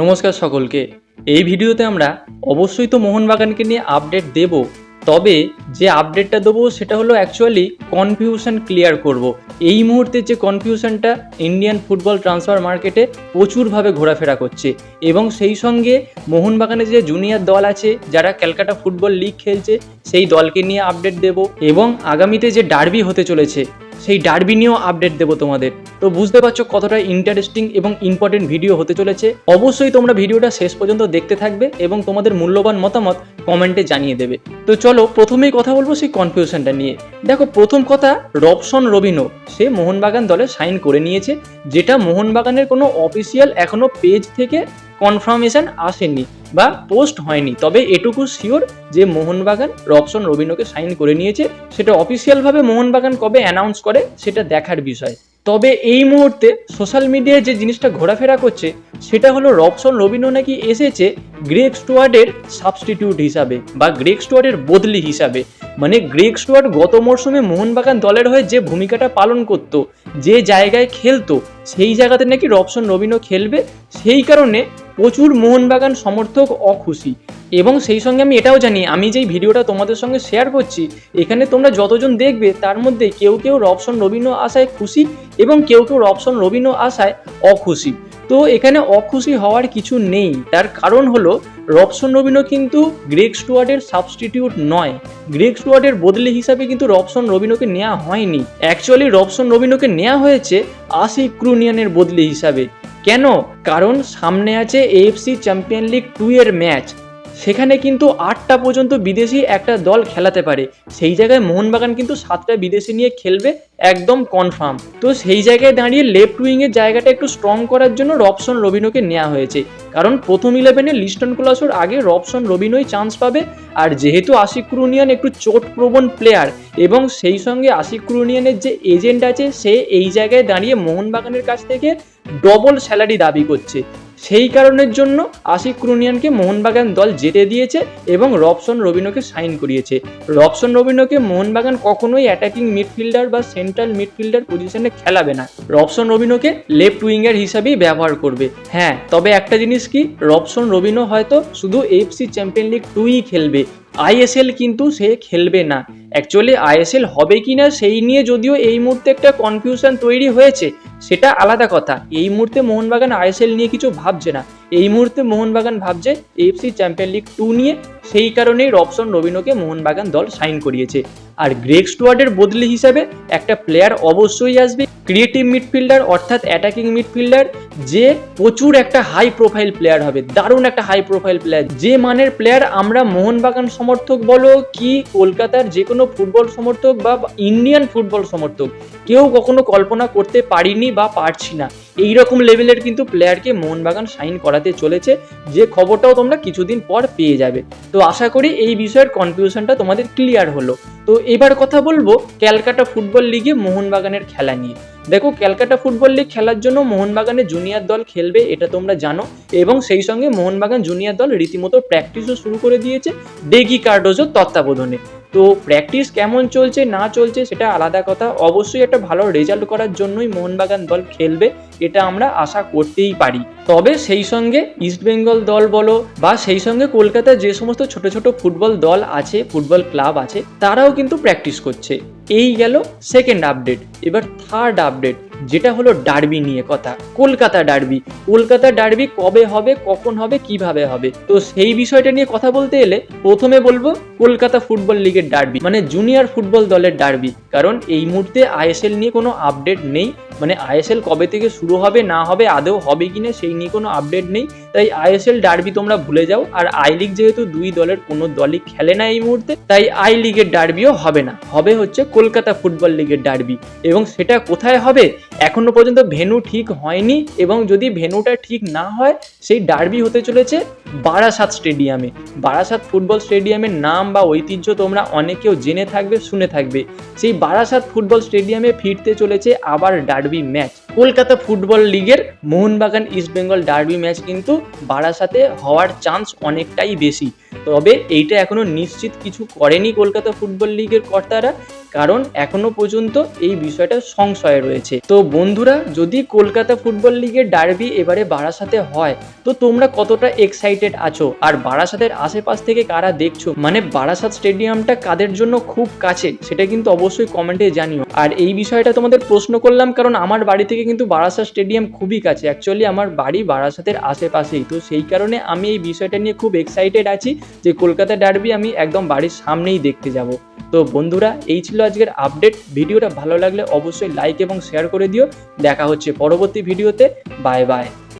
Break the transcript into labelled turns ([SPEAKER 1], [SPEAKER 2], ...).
[SPEAKER 1] নমস্কার সকলকে এই ভিডিওতে আমরা অবশ্যই তো মোহনবাগানকে নিয়ে আপডেট দেব, তবে যে আপডেটটা দেবো সেটা হলো অ্যাকচুয়ালি কনফিউশন ক্লিয়ার করব। এই মুহূর্তে যে কনফিউশনটা ইন্ডিয়ান ফুটবল ট্রান্সফার মার্কেটে প্রচুরভাবে ঘোরাফেরা করছে, এবং সেই সঙ্গে মোহনবাগানের যে জুনিয়র দল আছে, যারা ক্যালকাটা ফুটবল লিগ খেলছে, সেই দলকে নিয়ে আপডেট দেব, এবং আগামীতে যে ডার্বি হতে চলেছে সেই ডার্বি নিয়েও আপডেট দেবো তোমাদের। তো বুঝতে পারছ কতটা ইন্টারেস্টিং এবং ইম্পর্টেন্ট ভিডিও হতে চলেছে। অবশ্যই তোমরা ভিডিওটা শেষ পর্যন্ত দেখতে থাকবে এবং তোমাদের মূল্যবান মতামত কমেন্টে জানিয়ে দেবে। তো চলো প্রথমেই কথা বলব সেই কনফিউশনটা নিয়ে। দেখো, প্রথম কথা রবসন রবিনো সে মোহনবাগান দলে সাইন করে নিয়েছে, যেটা মোহনবাগানের কোনো অফিসিয়াল এখনও পেজ থেকে কনফার্মেশন আসেনি বা পোস্ট হয়নি। তবে এটুকু শিওর যে মোহনবাগান রবসন রবিনোকে সাইন করে নিয়েছে, সেটা অফিসিয়ালভাবে মোহনবাগান কবে অ্যানাউন্স করে, সেটা দেখার বিষয়। তবে এই মুহূর্তে সোশ্যাল মিডিয়ায় যে জিনিসটা ঘোরাফেরা করছে, সেটা হলো রবসন রবিনো নাকি এসেছে গ্রেক স্টুয়ার্ডের সাবস্টিটিউট হিসাবে বা গ্রেক স্টুয়ার্ডের বদলি হিসাবে। মানে গ্রেক স্টুয়ার্ড গত মরশুমে মোহনবাগান দলের হয়ে যে ভূমিকাটা পালন করত, যে জায়গায় খেলতো, সেই জায়গাতে নাকি রবসন রবিনো খেলবে, সেই কারণে প্রচুর মোহনবাগান সমর্থক অখুশি। এবং সেই সঙ্গে আমি এটাও জানি, আমি যেই ভিডিওটা তোমাদের সঙ্গে শেয়ার করছি, এখানে তোমরা যতজন দেখবে, তার মধ্যে কেউ কেউ রবসন রবিনো আশায় খুশি এবং কেউ কেউ রবসন রবিনো আশায় অখুশি। তো এখানে অখুশি হওয়ার কিছু নেই। তার কারণ হলো, রবসন রবিনো কিন্তু গ্রেক স্টুয়ার্ডের সাবস্টিটিউট নয়। গ্রেক স্টুয়ার্ডের বদলি হিসাবে কিন্তু রবসন রবিনোকে নেওয়া হয়নি। অ্যাকচুয়ালি রবসন রবিনোকে নেওয়া হয়েছে আশি ক্রুনিয়ানের বদলি হিসাবে। কেন? কারণ সামনে আছে এএফসি চ্যাম্পিয়ন লিগ টু এর ম্যাচ সেখানে কিন্তু আটটা পর্যন্ত বিদেশি একটা দল খেলাতে পারে। সেই জায়গায় মোহনবাগান কিন্তু সাতটা বিদেশি নিয়ে খেলবে একদম কনফার্ম তো সেই জায়গায় দাঁড়িয়ে লেফট উইংয়ের জায়গাটা একটু স্ট্রং করার জন্য রবসন রবিনোকে নেওয়া হয়েছে। কারণ প্রথম ইলেভেনে লিস্টন কোলাসোর আগে রবসন রবিনোই চান্স পাবে। আর যেহেতু আশিক ক্রুনিয়ান একটু চোটপ্রবণ প্লেয়ার এবং সেই সঙ্গে আশিক ক্রুনিয়ানের যে এজেন্ট আছে, সে এই জায়গায় দাঁড়িয়ে মোহনবাগানের কাছ থেকে ডবল স্যালারি দাবি করছে। সেই কারণের জন্য আশিক ক্রুনিয়ানকে মোহনবাগান দল যেতে দিয়েছে এবং রবসন রবিনোকে সাইন করিয়েছে। রবসন রবিনোকে মোহনবাগান কখনোই অ্যাটাকিং মিডফিল্ডার বা সেন্ট্রাল মিডফিল্ডার পজিশনে খেলাবে না। রবসন রবিনোকে লেফট উইঙ্গার হিসাবেই ব্যবহার করবে। হ্যাঁ তবে একটা জিনিস কি? রবসন রবিনো হয়তো শুধু এফসি চ্যাম্পিয়ন লিগ টুই খেলবে। আইএসএল কিন্তু সে খেলবে না। অ্যাকচুয়ালি আইএসএল হবে কি না সেই নিয়ে যদিও এই মুহূর্তে একটা কনফিউশন তৈরি হয়েছে, সেটা আলাদা কথা। এই মুহূর্তে মোহনবাগান আইএসএল নিয়ে কিছু ভাবছে না। এই মুহূর্তে মোহনবাগান ভাবছে এফসি চ্যাম্পিয়ন লিগ টু নিয়ে, সেই কারণেই রবসন রবিনোকে মোহনবাগান দল সাইন করিয়েছে। আর গ্রেক স্টুয়ার্ডের বদলি হিসাবে একটা প্লেয়ার অবশ্যই আসবে। ক্রিয়েটিভ মিডফিল্ডার অর্থাৎ অ্যাটাকিং মিডফিল্ডার যে প্রচুর একটা হাই প্রোফাইল প্লেয়ার হবে, দারুণ একটা হাই প্রোফাইল প্লেয়ার যে মানের প্লেয়ার আমরা মোহনবাগান সমর্থক বলো কি কলকাতার যে কোনো ফুটবল সমর্থক বা ইন্ডিয়ান ফুটবল সমর্থক, কেউ কখনো কল্পনা করতে পারিনি বা পারছি না। এই রকম লেভেলের কিন্তু প্লেয়ারকে মোহনবাগান সাইন করাতে চলেছে, যে খবরটাও তোমরা কিছুদিন পর পেয়ে যাবে। তো আশা করি এই বিষয়ের কনফিউশনটা তোমাদের ক্লিয়ার হলো। তো এবার কথা বলব ক্যালকাটা ফুটবল লিগে মোহনবাগানের খেলা নিয়ে। দেখো, ক্যালকাটা ফুটবল লিগ খেলার জন্য মোহনবাগানের জুনিয়র দল খেলবে, এটা তোমরা জানো। এবং সেই সঙ্গে মোহনবাগান জুনিয়র দল রীতিমতো প্র্যাকটিসও শুরু করে দিয়েছে ডেগি কার্ডোজোর তত্ত্বাবধানে। তো প্র্যাকটিস কেমন চলছে, না চলছে, সেটা আলাদা কথা। অবশ্যই একটা ভালো রেজাল্ট করার জন্যই মোহনবাগান দল খেলবে। এটা আমরা আশা করতেই পারি। তবে সেই সঙ্গে ইস্টবেঙ্গল দল বলো বা সেই সঙ্গে কলকাতার যে সমস্ত ছোট ছোট ফুটবল দল আছে, ফুটবল ক্লাব আছে, তারাও কিন্তু প্র্যাকটিস করছে। এই গেল সেকেন্ড আপডেট এবার থার্ড আপডেট যেটা হলো ডার্বি নিয়ে কথা। কলকাতা ডার্বি। কলকাতা ডার্বি কবে হবে, কখন হবে, কীভাবে হবে? তো সেই বিষয়টা নিয়ে কথা বলতে এলে প্রথমে বলব কলকাতা ফুটবল লিগের ডার্বি মানে জুনিয়র ফুটবল দলের ডার্বি। কারণ এই মুহূর্তে আইএসএল নিয়ে কোনো আপডেট নেই। মানে আইএসএল কবে থেকে শুরু হবে, না হবে, আদৌ হবে কিনা সেই নিয়ে কোনো আপডেট নেই। তাই আইএসএল ডার্বি তোমরা ভুলে যাও, আর আই লিগ যেহেতু দুই দলের কোনো দলই খেলে না এই মুহূর্তে, তাই আই লিগের ডার্বিও হবে না। হবে হচ্ছে কলকাতা ফুটবল লিগের ডার্বি। এবং সেটা কোথায় হবে? এখনও পর্যন্ত ভেনু ঠিক হয়নি, এবং যদি ভেনুটা ঠিক না হয়, সেই ডার্বি হতে চলেছে বারাসাত স্টেডিয়ামে। বারাসাত ফুটবল স্টেডিয়ামের নাম বা ঐতিহ্য তোমরা অনেকেও জেনে থাকবে, শুনে থাকবে। সেই বারাসাত ফুটবল স্টেডিয়ামে ফিরতে চলেছে আবার ডার্বি ম্যাচ। কলকাতা ফুটবল লিগের মোহনবাগান ইস্টবেঙ্গল ডার্বি ম্যাচ কিন্তু বারাসাতে হওয়ার চান্স অনেকটাই বেশি। তবে এইটা এখনও নিশ্চিত কিছু করেনি কলকাতা ফুটবল লিগের কর্তারা। কারণ এখনও পর্যন্ত এই বিষয়টা সংশয়ে রয়েছে। তো বন্ধুরা, যদি কলকাতা ফুটবল লিগের ডার্বি এবারে বারাসাতে হয়, তো তোমরা কতটা এক্সাইটেড আছো? আর বারাসাতের আশেপাশ থেকে কারা দেখছ? মানে বারাসাত স্টেডিয়ামটা কাদের জন্য খুব কাছে, সেটা কিন্তু অবশ্যই কমেন্টে জানিও। আর এই বিষয়টা তোমাদের প্রশ্ন করলাম, কারণ আমার বাড়ি থেকে কিন্তু বারাসাত স্টেডিয়াম খুবই কাছে। অ্যাকচুয়ালি আমার বাড়ি বারাসাতের আশেপাশেই। তো সেই কারণে আমি এই বিষয়টা নিয়ে খুব এক্সাইটেড আছি যে কলকাতা ডার্বি আমি একদম বাড়ির সামনেই দেখতে যাব। তো বন্ধুরা, এই ছিল আজকের আপডেট ভিডিওটা ভালো লাগলে অবশ্যই লাইক এবং শেয়ার করে দিও। দেখা হচ্ছে পরবর্তী ভিডিওতে বাই বাই